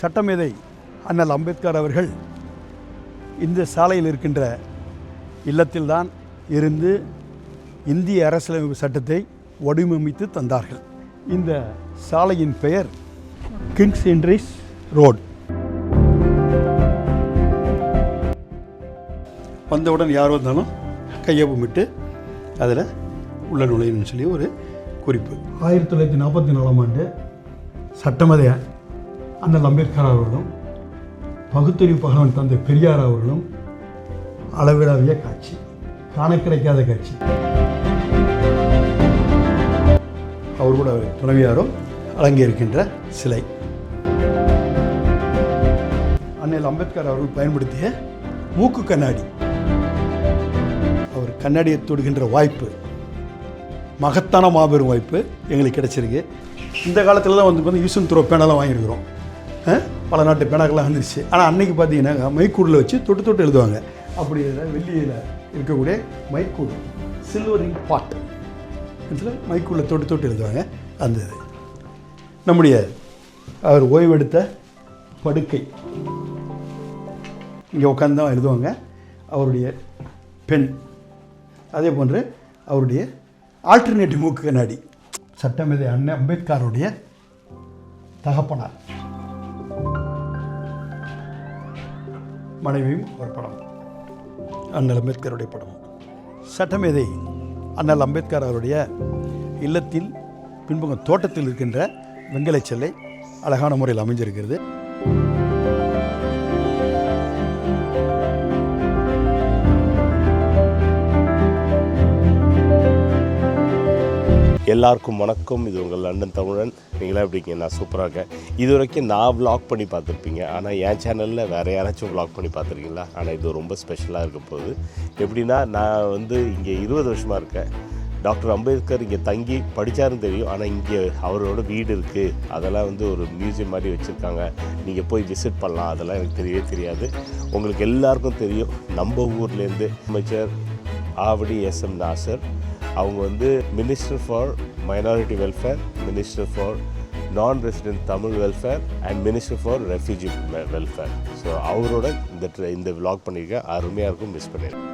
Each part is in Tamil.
சட்டமேதை அண்ணல் அம்பேத்கர் அவர்கள் இந்த சாலையில் இருக்கின்ற இல்லத்தில்தான் இருந்து இந்திய அரசியலமைப்பு சட்டத்தை வடிவமைத்து தந்தார்கள். இந்த சாலையின் பெயர் கிங்ஸ் இன்ட்ரிஸ் ரோட் வந்தவுடன் யார் வந்தாலும் கையொப்பமிட்டு அதில் உள்ள நுழையணும்னு சொல்லி ஒரு குறிப்பு. ஆயிரத்தி தொள்ளாயிரத்தி நாற்பத்தி நாலாம் ஆண்டு சட்டமதை அண்ணல் அம்பேத்கர் அவர்களும் பகுத்தறிவு பகவான் தந்தை பெரியார் அவர்களும் அளவிடாவிய காட்சி காண கிடைக்காத காட்சி. அவர் கூட துணைவியாரும் அலங்கியிருக்கின்ற சிலை. அண்ணல் அம்பேத்கர் அவர்கள் பயன்படுத்திய மூக்கு கண்ணாடி. அவர் கண்ணாடியை தொடுகின்ற வாய்ப்பு மகத்தான மாபெரும் வாய்ப்பு எங்களுக்கு கிடைச்சிருக்கு. இந்த காலத்தில் தான் வந்து வந்து யூசன் துறோ பேனெல்லாம் வாங்கியிருக்கிறோம். பல நாட்டு பேனாக்கெல்லாம் வந்துருச்சு ஆனால் அன்னைக்கு பார்த்தீங்கன்னா மைக்கூடில் வச்சு தொட்டு தொட்டு எழுதுவாங்க. அப்படி வெள்ளியில் இருக்கக்கூடிய மைக்கூடு சில்வரிங் பாட் இதில் மைக்கூடில் தொட்டு தொட்டு எழுதுவாங்க. அந்த இது. நம்முடைய அவர் ஓய்வெடுத்த படுக்கை. இங்கே உட்காந்து தான் எழுதுவாங்க. அவருடைய பெண். அதே போன்று அவருடைய ஆல்டர்னேட்டிவ் மூக்கு கண்ணாடி. சட்டமேதை அண்ணன் அம்பேத்கருடைய தகப்பனார். மனைவியும் ஒரு படம். அண்ணல் அம்பேத்கருடைய படம். சட்டமேதை அண்ணல் அம்பேத்கர் அவருடைய இல்லத்தில் பின்புறம் தோட்டத்தில் இருக்கின்ற வெங்கலை செல்லை அழகான முறையில் அமைஞ்சிருக்கிறது. எல்லாருக்கும் வணக்கம். இது உங்கள் லண்டன் தமிழன். நீங்களாம் எப்படிங்க நான் சூப்பராக இருக்கேன். இது வரைக்கும் நான் vlog பண்ணி பார்த்துருப்பீங்க. ஆனால் என் சேனலில் வேறு யாராச்சும் vlog பண்ணி பார்த்துருக்கீங்களா? ஆனால் இது ரொம்ப ஸ்பெஷலாக இருக்க போகுது எப்படின்னா நான் வந்து இங்கே இருபது வருஷமாக இருக்கேன். டாக்டர் அம்பேத்கர் இங்கே தங்கி படித்தாருன்னு தெரியும். ஆனால் இங்கே அவரோட வீடு இருக்குது அதெல்லாம் வந்து ஒரு மியூசியம் மாதிரி வச்சுருக்காங்க. நீங்கள் போய் விசிட் பண்ணலாம். அதெல்லாம் எனக்கு தெரியவே தெரியாது. உங்களுக்கு எல்லாருக்கும் தெரியும். நம்ம ஊர்லேருந்து அமைச்சர் ஆவடி எஸ் எம் நாசர் அவங்க வந்து minister for minority welfare minister for non resident Tamil welfare and minister for refugee welfare so அவரோட இந்த இந்த விலாக் பண்ணியிருக்கேன். அருமையாக இருக்கும் மிஸ் பண்ணியிருக்கேன்.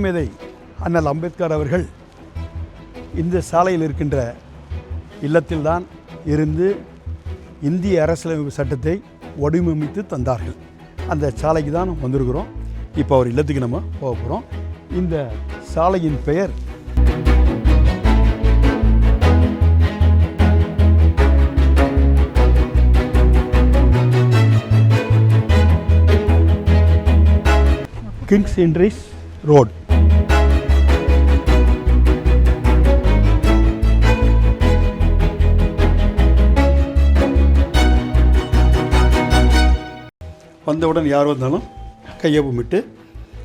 சட்டமேதை அண்ணல் அம்பேத்கர் அவர்கள் இந்த சாலையில் இருக்கின்ற இல்லத்தில்தான் இருந்து இந்திய அரசியலமைப்பு சட்டத்தை வடிவமைத்து தந்தார்கள். அந்த சாலைக்கு தான் வந்திருக்கிறோம். இப்போ அவர் இல்லத்துக்கு நம்ம போக போகிறோம் இந்த சாலையின் பெயர் கிங்ஸ் இன்ட்ரிஸ் ரோட் வந்தவுடன் யார் வந்தாலும் விட்டு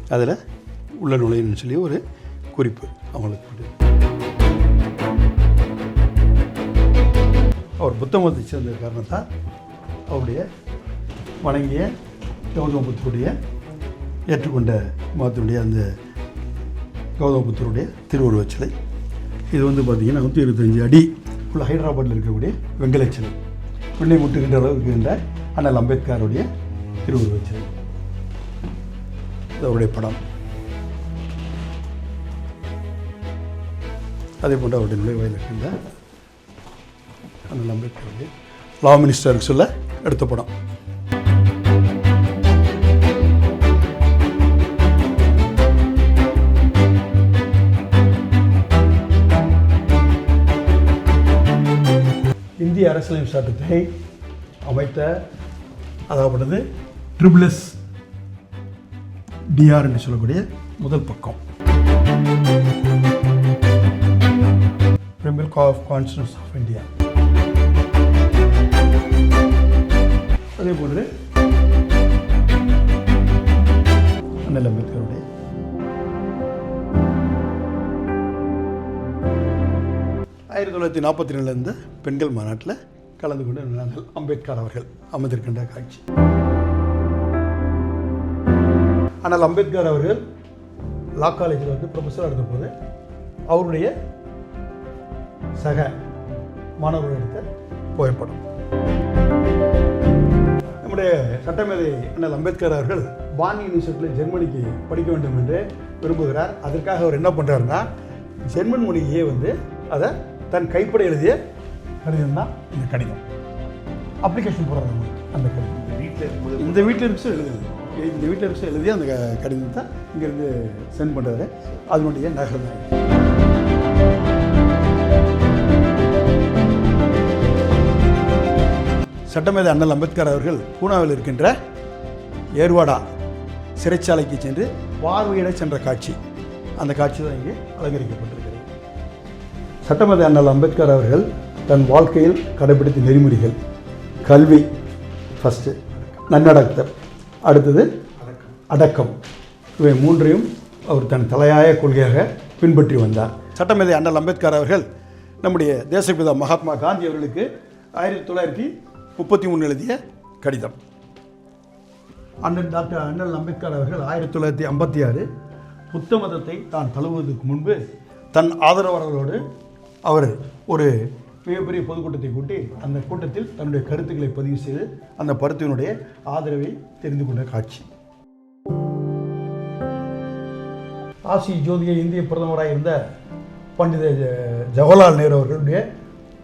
அதில் உள்ள நுழையணும்னு சொல்லி ஒரு குறிப்பு அவங்களுக்கு அவர் புத்த மதத்தை சேர்ந்த காரணத்தால் அவருடைய வணங்கிய கௌதம புத்தருடைய ஏற்றுக்கொண்ட மதத்தினுடைய அந்த கௌதம புத்தருடைய திருவுருவச் சிலை இது வந்து பார்த்திங்கன்னா நூற்றி இருபத்தஞ்சி அடி உள்ள ஹைதராபாத்தில் இருக்கக்கூடிய வெங்கலச்சிலை. சிலை முட்டுகின்ற அளவுக்கு இருக்கின்ற அண்ணல் அம்பேத்கருடைய இருபது சிலை அவருடைய படம். அதே போன்று அவருடைய நுழைவாயில் இருக்கின்ற அண்ணல் அம்பேத்கருடைய லா மினிஸ்டருக்கு சொல்ல எடுத்த படம். இந்திய அரசியலமைப்பு சட்டத்தை அமைத்த அதாவது ட்ரிபிள் எஸ் டிஆர் என்று சொல்லக்கூடிய முதல் பக்கம். ஆஃப் கான்ஸ்டியூஷன் ஆஃப் இந்தியா அதே போன்று அண்ணல் அம்பேத்கருடைய ஆயிரத்தி தொள்ளாயிரத்தி நாற்பத்தி ரெண்டுலேருந்து பெண்கள் மாநாட்டில் கலந்து கொண்டு அம்பேத்கர் அவர்கள் அமர்ந்திருக்கின்ற காட்சி. ஆனால் அம்பேத்கர் அவர்கள் லா காலேஜில் வந்து ப்ரொஃபஸராக இருந்தபோது அவருடைய சக மாணவர்கள் எடுத்த புகைப்படம். நம்முடைய சட்டமேதை அண்ணல் அம்பேத்கர் அவர்கள் பான் யூனிவர்சிட்டியில் ஜெர்மனிக்கு படிக்க வேண்டும் என்று விரும்புகிறார். அதற்காக அவர் என்ன பண்ணுறாருன்னா ஜெர்மன் மொழியே வந்து அதை தன் கைப்பட எழுதிய கடிதம் தான் இந்த கடிதம். அப்ளிகேஷன் போடுறாங்க அந்த கடிதம். வீட்டில் இந்த வீட்டில் இருக்கு எழுதுனது இந்த வீட்டில் இருக்க எழுதி அந்த கடிதத்தை இங்கேருந்து சென்ட் பண்ணுறாரு அதனுடைய நகல் தான்? சட்டமேதை அண்ணல் அம்பேத்கர் அவர்கள் பூனாவில் இருக்கின்ற ஏர்வாடா சிறைச்சாலைக்கு சென்று பார்வையிட சென்ற காட்சி. அந்த காட்சி தான் இங்கே அலங்கரிக்கப்பட்டிருக்கிறது. சட்டமேதை அண்ணல் அம்பேத்கர் அவர்கள் தன் வாழ்க்கையில் கடைபிடித்த நெறிமுறைகள். கல்வி ஃபஸ்ட்டு நன்னடத்தை. அடுத்தது அடக்கம். இவை மூன்றையும் அவர் தன் தலையாய கொள்கையாக பின்பற்றி வந்தார். சட்டமேதை அண்ணல் அம்பேத்கர் அவர்கள் நம்முடைய தேசப்பிதா மகாத்மா காந்தி அவர்களுக்கு ஆயிரத்தி தொள்ளாயிரத்தி முப்பத்தி மூணு எழுதிய கடிதம். அண்ணன் டாக்டர் அண்ணல் அம்பேத்கர் அவர்கள் ஆயிரத்தி தொள்ளாயிரத்தி ஐம்பத்தி ஆறு புத்த மதத்தை தான் தழுவுவதற்கு முன்பு தன் ஆதரவாளர்களோடு அவர் ஒரு மிகப்பெரிய பொதுக்கூட்டத்தை கூட்டி அந்த கூட்டத்தில் தன்னுடைய கருத்துக்களை பதிவு செய்து அந்த பருத்தினுடைய ஆதரவை தெரிந்து கொண்ட காட்சி. ஆசி ஜோதிய இந்திய பிரதமராக இருந்த பண்டித ஜ- ஜவஹர்லால் நேரு அவர்களுடைய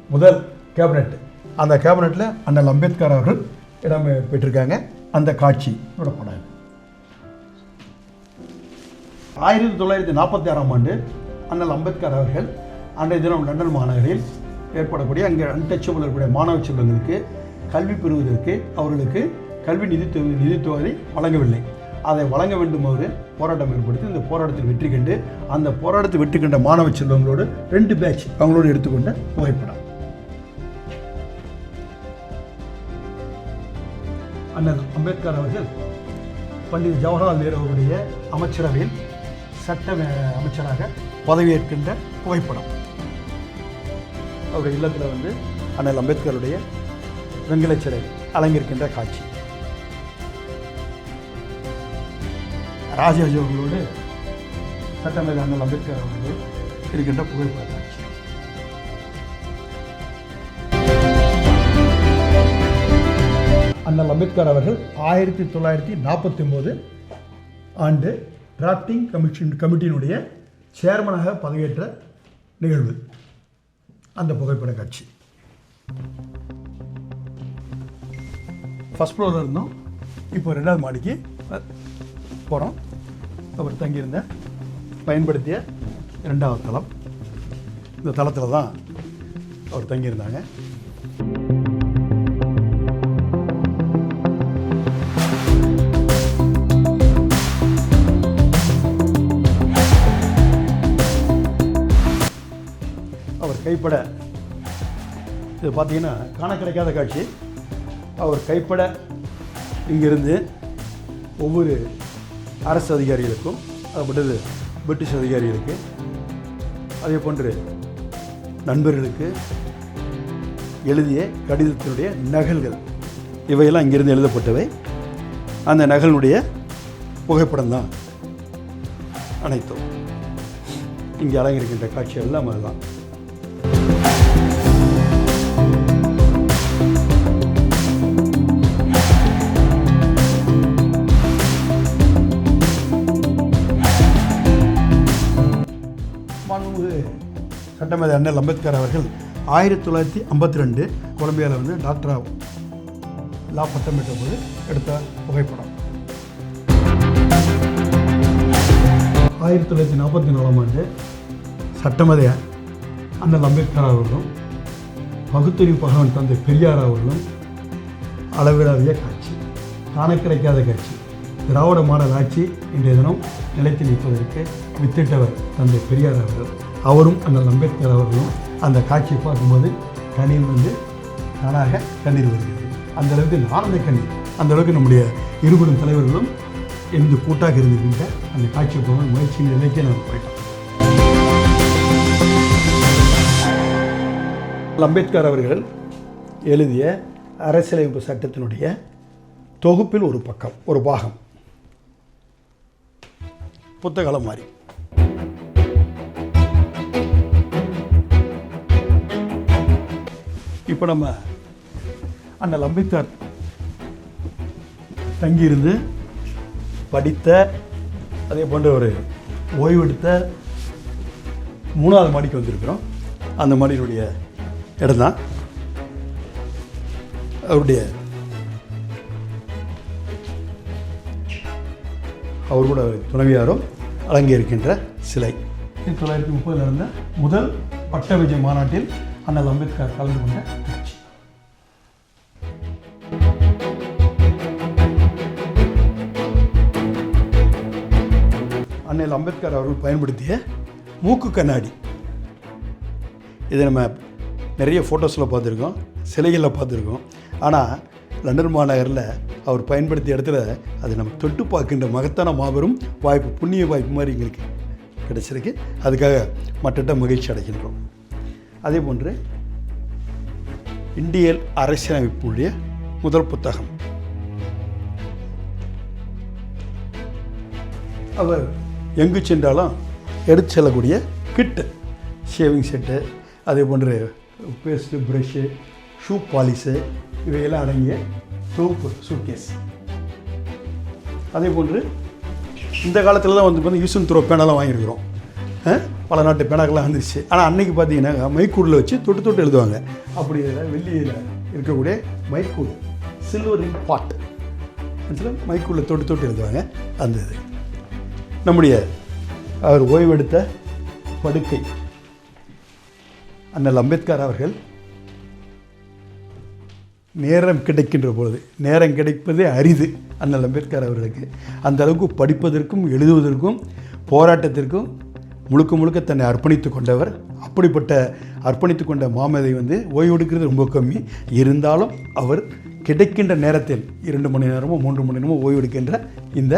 முதல் கேபினெட் அந்த கேபினெட்டில் அண்ணல் அம்பேத்கர் அவர்கள் இடம் பெற்றிருக்காங்க. அந்த காட்சி விடப்படாது ஆயிரத்தி தொள்ளாயிரத்தி நாற்பத்தி ஆறாம் ஆண்டு அண்ணல் அம்பேத்கர் அவர்கள் அன்றைய தினம் லண்டன் மாநகரில் ஏற்படக்கூடிய அங்கே அன்டச்சபிள் இருக்கக்கூடிய மாணவ செல்வங்களுக்கு கல்வி பெறுவதற்கு அவர்களுக்கு கல்வி நிதித்துவ நிதித்துவதை வழங்கவில்லை. அதை வழங்க வேண்டும் அவர் போராட்டம் ஏற்படுத்தி இந்த போராட்டத்தில் வெற்றி கண்டு அந்த போராட்டத்தை வெற்றி கண்ட மாணவ செல்வங்களோடு ரெண்டு பேட்ச் அவங்களோடு எடுத்துக்கொண்ட புகைப்படம். அண்ணல் அம்பேத்கர் அவர்கள் பண்டித ஜவஹர்லால் நேரு அவருடைய அமைச்சரவையில் சட்ட அமைச்சராக பதவியேற்கின்ற புகைப்படம். அவருடைய இல்லத்தில் வந்து அண்ணல் அம்பேத்கருடைய வெங்கலச் சிலை அலங்கரிக்கின்ற காட்சி. ராஜாஜி அவர்களோடு சட்டமேத அண்ணல் அம்பேத்கர் அவர்கள் இருக்கின்ற புகைப்பட காட்சி. அண்ணல் அம்பேத்கர் அவர்கள் ஆயிரத்தி தொள்ளாயிரத்தி நாற்பத்தி ஒம்பது ஆண்டு டிராப்டிங் கமிஷன் கமிட்டியினுடைய சேர்மனாக பதவியேற்ற நிகழ்வு. அந்த புகைப்பட காட்சி. ஃபஸ்ட் ஃப்ளோரில் இருந்தோம். இப்போ ரெண்டாவது மாடிக்கு போகிறோம் அவர் தங்கியிருந்த பயன்படுத்திய ரெண்டாவது தளம். இந்த தளத்தில் தான் அவர் தங்கியிருந்தாங்க. கைப்பட. இது பார்த்தீங்கன்னா காண கிடைக்காத காட்சி. அவர் கைப்பட இங்கிருந்து ஒவ்வொரு அரசு அதிகாரிகளுக்கும் அதுபட்டது பிரிட்டிஷ் அதிகாரிகளுக்கு அதே போன்று நண்பர்களுக்கு எழுதிய கடிதத்தினுடைய நகல்கள். இவையெல்லாம் இங்கிருந்து எழுதப்பட்டவை. அந்த நகலினுடைய புகைப்படம் தான் அனைத்தும். இங்கே அலங்கரிக்கின்ற காட்சி எல்லாம் அதுதான். சட்டமேதை அண்ணல் அம்பேத்கர் அவர்கள் ஆயிரத்தி தொள்ளாயிரத்தி ஐம்பத்தி ரெண்டு கொலம்பியாவில் வந்து டாக்டரா லா பட்டம் பெற்ற போது எடுத்த புகைப்படம். ஆயிரத்தி தொள்ளாயிரத்தி நாற்பத்தி நாலாம் ஆண்டு சட்டமேதை அண்ணல் அம்பேத்கர் அவர்களும் பகுத்தறிவு பகவன் தந்தை பெரியார் அவர்களும் அளவிடாத காட்சி காண கிடைக்காத காட்சி திராவிட மாடல் ஆட்சி இன்றைய தினம் நிலைத்து நிற்பதற்கு வித்திட்டவர் தந்தை பெரியார் அவர்கள். அவரும் அண்ணல் அம்பேத்கர் அவர்களும் அந்த காட்சியை பார்க்கும்போது கண்ணீர் வந்து தானாக கண்ணீர் வருகிறது. அந்த அளவுக்கு ஆனந்த கண்ணீர் அந்த அளவுக்கு நம்முடைய இருபடும் தலைவர்களும் எந்த கூட்டாக இருந்திருக்கின்ற அந்த காட்சியை போக முயற்சியின் நிலைக்கே நம்ம போயிட்டோம். அம்பேத்கர் அவர்கள் எழுதிய அரசியலமைப்பு சட்டத்தினுடைய தொகுப்பில் ஒரு பக்கம் ஒரு பாகம். புத்தகலம் மாதிரி இப்போ நம்ம அண்ணல் அம்பேத்கர் தங்கியிருந்து படித்த அதே போன்ற ஒரு ஓய்வெடுத்த மூணாவது மாடிக்கு வந்திருக்கிறோம். அந்த மாடியினுடைய இடம் தான் அவருடைய அவர் கூட துணைவியாரும் அடங்கியிருக்கின்ற சிலை. ஆயிரத்தி தொள்ளாயிரத்தி முப்பதில் இருந்த முதல் பட்ட விஜய் மாநாட்டில் அண்ணல் அம்பேத்கர் கலந்து கொண்ட நிகழ்ச்சி. அண்ணல் அம்பேத்கர் அவர்கள் பயன்படுத்திய மூக்கு கண்ணாடி. இதை நம்ம நிறைய ஃபோட்டோஸில் பார்த்துருக்கோம் சிலைகளில் பார்த்துருக்கோம். ஆனால் லண்டன் மாநகரில் அவர் பயன்படுத்திய இடத்துல அது நம்ம தொட்டு பார்க்கின்ற மகத்தான மாபெரும் வாய்ப்பு புண்ணிய வாய்ப்பு மாதிரி எங்களுக்கு கிடச்சிருக்கு. அதுக்காக மற்ற மகிழ்ச்சி அடைகின்றோம். அதே போன்று இந்திய அரசியலமைப்புடைய முதல் புத்தகம். அவர் எங்கு சென்றாலும் எடுத்து செல்லக்கூடிய கிட்டு ஷேவிங் செட்டு அதே போன்று பேஸ்ட்டு ப்ரஷ்ஷு ஷூ பாலிஷு இவையெல்லாம் அடங்கிய தொகுப்பு சூட்கேஸ் அதே போன்று இந்த காலத்தில் தான் வந்து பார்த்தீங்கன்னா யூசன் த்ரோ பேனெல்லாம் வாங்கியிருக்கிறோம். பல நாட்டு பேனாக்கெல்லாம் வந்துருச்சு. ஆனால் அன்னைக்கு பார்த்தீங்கன்னா மைக்கூடில் வச்சு தொட்டு தொட்டு எழுதுவாங்க. அப்படி வெள்ளியில் இருக்கக்கூடிய மைக்கூடு சில்வரின் பாட் மைக்கூடில் தொட்டு தொட்டு எழுதுவாங்க அந்த இது. நம்முடைய அவர் ஓய்வெடுத்த படுக்கை. அண்ணல் அம்பேத்கர் அவர்கள் நேரம் கிடைக்கின்ற பொழுது நேரம் கிடைப்பதே அரிது அண்ணல் அம்பேத்கர் அவர்களுக்கு. அந்த அளவுக்கு படிப்பதற்கும் எழுதுவதற்கும் போராட்டத்திற்கும் முழுக்க முழுக்க தன்னை அர்ப்பணித்து கொண்டவர். அப்படிப்பட்ட அர்ப்பணித்து கொண்ட மாமதை வந்து ஓய்வெடுக்கிறது ரொம்ப கம்மி. இருந்தாலும் அவர் கிடைக்கின்ற நேரத்தில் இரண்டு மணி நேரமோ மூன்று மணி நேரமோ ஓய்வெடுக்கின்ற இந்த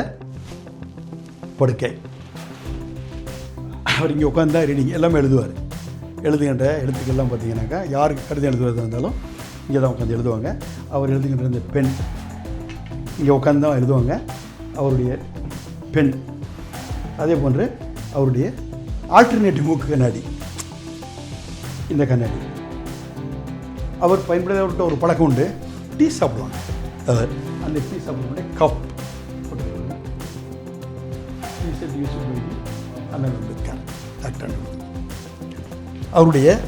படுக்கை. அவர் இங்கே உட்காந்தா ரீடிங் எல்லாமே எழுதுவார். எழுதுகின்ற எழுத்துக்கள்லாம் பார்த்தீங்கன்னாக்கா யாருக்கு கடிதம் எழுதுவதாக இருந்தாலும் இங்கே தான் உட்காந்து எழுதுவாங்க. அவர் எழுதுகின்ற இந்த பெண் இங்கே உட்காந்து தான் எழுதுவாங்க. அவருடைய பெண் அதே போன்று அவருடைய ஆல்டர்னேட்டிவ் மூக்கு கண்ணாடி. இந்த கண்ணாடி. அவர் பயன்படுத்த ஒரு பழக்கம் உண்டு. டீ சாப்பிடுவாங்க. அவர். அந்த டீ சாப்பிடுவாங்க கப் யூஸ் பண்ணி டாக்டர். அவருடைய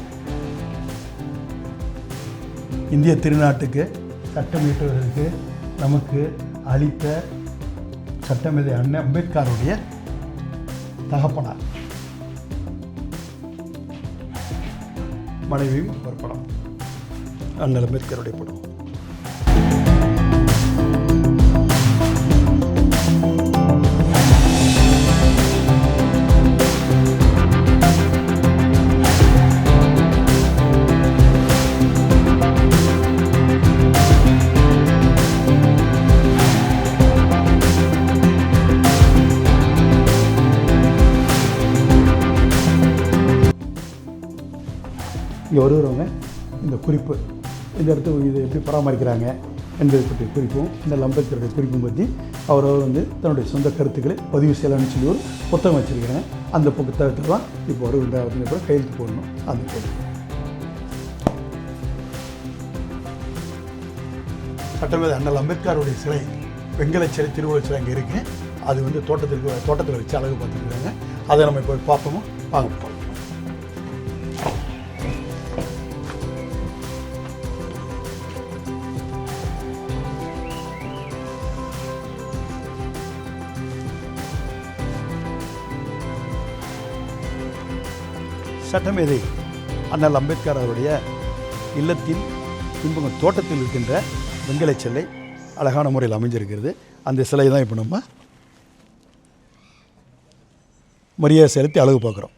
இந்திய திருநாட்டுக்கு சட்டம் இயற்றுவதற்கு நமக்கு அளித்த சட்டமேதை அண்ணன் அம்பேத்கருடைய தகப்பனார். மனைவியும் ஒரு படம். அண்ணல் அம்பேத்கருடைய படம். இங்கே வருகிறவங்க இந்த குறிப்பு இந்த இடத்த இதை எப்படி பராமரிக்கிறாங்க என்பதை பற்றிய குறிப்பும். இந்த அம்பேத்கருடைய குறிப்பும் பற்றி அவர் வந்து தன்னுடைய சொந்த கருத்துக்களை பதிவு செய்யலாம்னு சொல்லி ஒரு புத்தகம் வச்சிருக்கிறேன் அந்த புத்தகத்தில் தான் இப்போ வருகின்ற கூட கையெழுத்து போடணும். அந்த புத்தகம் சட்டமேத அண்ணல் அம்பேத்கருடைய சிலை வெங்கல சிலை திருவுருவச் சிலை அங்கே இருக்குது அது வந்து தோட்டத்திற்கு தோட்டத்தில் வச்சு அழகு பார்த்துருக்காங்க. அதை நம்ம இப்போ பார்ப்போமா? வாங்க சட்டமேதை அண்ணல் அம்பேத்கர் அவருடைய இல்லத்தில் இன்பங்க தோட்டத்தில் இருக்கின்ற வெங்கல சிலை அழகான முறையில் அமைஞ்சிருக்கிறது. அந்த சிலை தான் இப்போ நம்ம மரியாதை செலுத்தி அழகு பார்க்குறோம்.